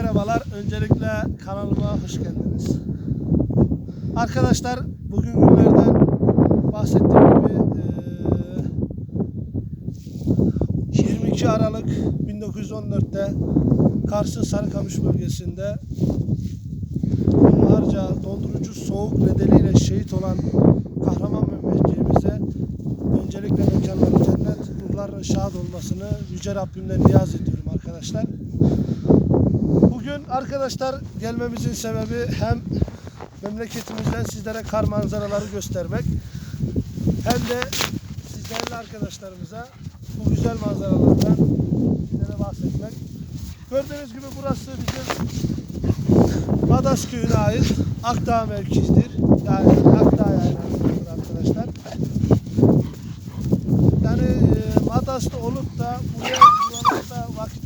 Merhabalar. Öncelikle kanalıma hoş geldiniz. Arkadaşlar bugün günlerden bahsettiğim gibi eee, 22 Aralık 1914'te Kars'ın Sarıkamış bölgesinde onlarca dondurucu soğuk nedeniyle şehit olan kahraman Mehmetçiğimize öncelikle mekanları cennet, ruhların şad olmasını Yüce Rabbimden niyaz ediyorum arkadaşlar. Bugün arkadaşlar gelmemizin sebebi hem memleketimizden sizlere kar manzaraları göstermek hem de sizlerle arkadaşlarımıza bu güzel manzaralardan sizlere bahsetmek. Gördüğünüz gibi burası bizim Madas köyüne ait Akdağ mevkisidir. Yani Akdağ yaylasıdır arkadaşlar. Yani e, Madas'ta olup da buraya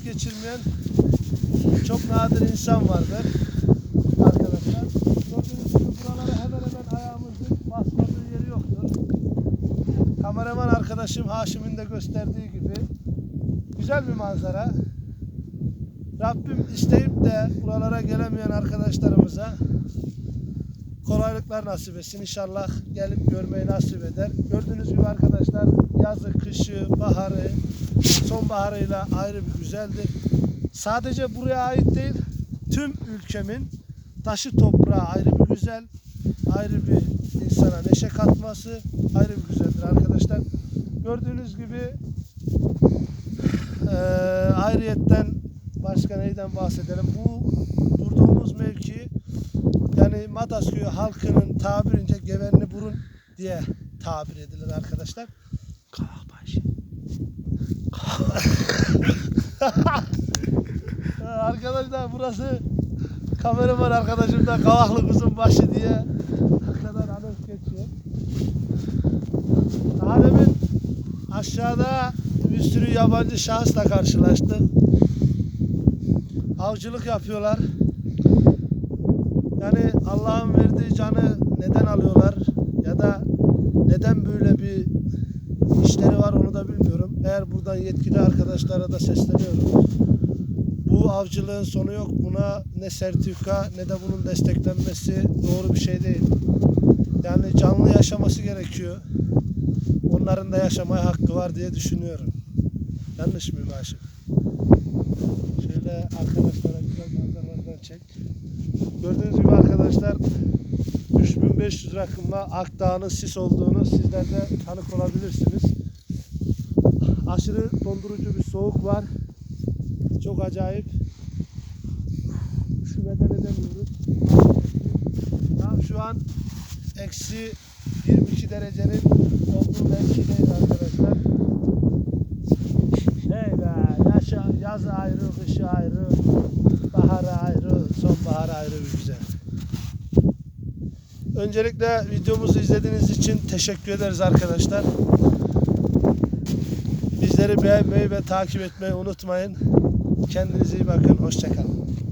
geçirmeyen çok nadir insan vardır arkadaşlar. Gördüğünüz gibi buralara hemen hemen ayağımızın basmadığı yeri yoktur. Kameraman arkadaşım Haşim'in de gösterdiği gibi güzel bir manzara. Rabbim isteyip de buralara gelemeyen arkadaşlarımıza kolaylıklar nasip etsin. İnşallah gelip görmeyi nasip eder. Gördüğünüz gibi arkadaşlar yazı, kışı, baharı, sonbaharıyla ayrı bir güzeldir. Sadece buraya ait değil, tüm ülkemin taşı toprağı ayrı bir güzel, ayrı bir insana neşe katması ayrı bir güzeldir arkadaşlar. Gördüğünüz gibi eee ayrıyetten başka neyden bahsedelim? Bu durduğumuz mevki yani Madas köyü halkının tabirince gevenli burun diye tabir edilir arkadaşlar. Arkadaşlar burası kameraman arkadaşım da Kavaklı Kuzun başı diye kadar anons geçiyor. Daha demin aşağıda bir sürü yabancı şahısla karşılaştık. Avcılık yapıyorlar. Yani Allah'ın verdiği canı neden alıyorlar ya da neden böyle bir işleri var onu da bilmiyorum. Buradan yetkili arkadaşlara da sesleniyorum. Bu avcılığın sonu yok. Buna ne sertifika ne de bunun desteklenmesi doğru bir şey değil. Yani canlı yaşaması gerekiyor. Onların da yaşamaya hakkı var diye düşünüyorum. Yanlış mıyım Haşim? Şöyle arkadaşlara güzel manzaralardan çek. Gördüğünüz gibi arkadaşlar 3500 rakımla Akdağ'ın sis olduğunu sizler de tanık olabilirsiniz. Aşırı dondurucu bir soğuk var. Çok acayip. Üşümeden edemiyoruz. Tam şu an eksi 22 derecenin olduğu mevkideyiz arkadaşlar. Hey be, yaşa, yaz ayrı, kış ayrı, bahar ayrı, sonbahar ayrı bir güzel. Öncelikle videomuzu izlediğiniz için teşekkür ederiz arkadaşlar. Bizleri beğenmeyi ve takip etmeyi unutmayın. Kendinize iyi bakın. Hoşçakalın.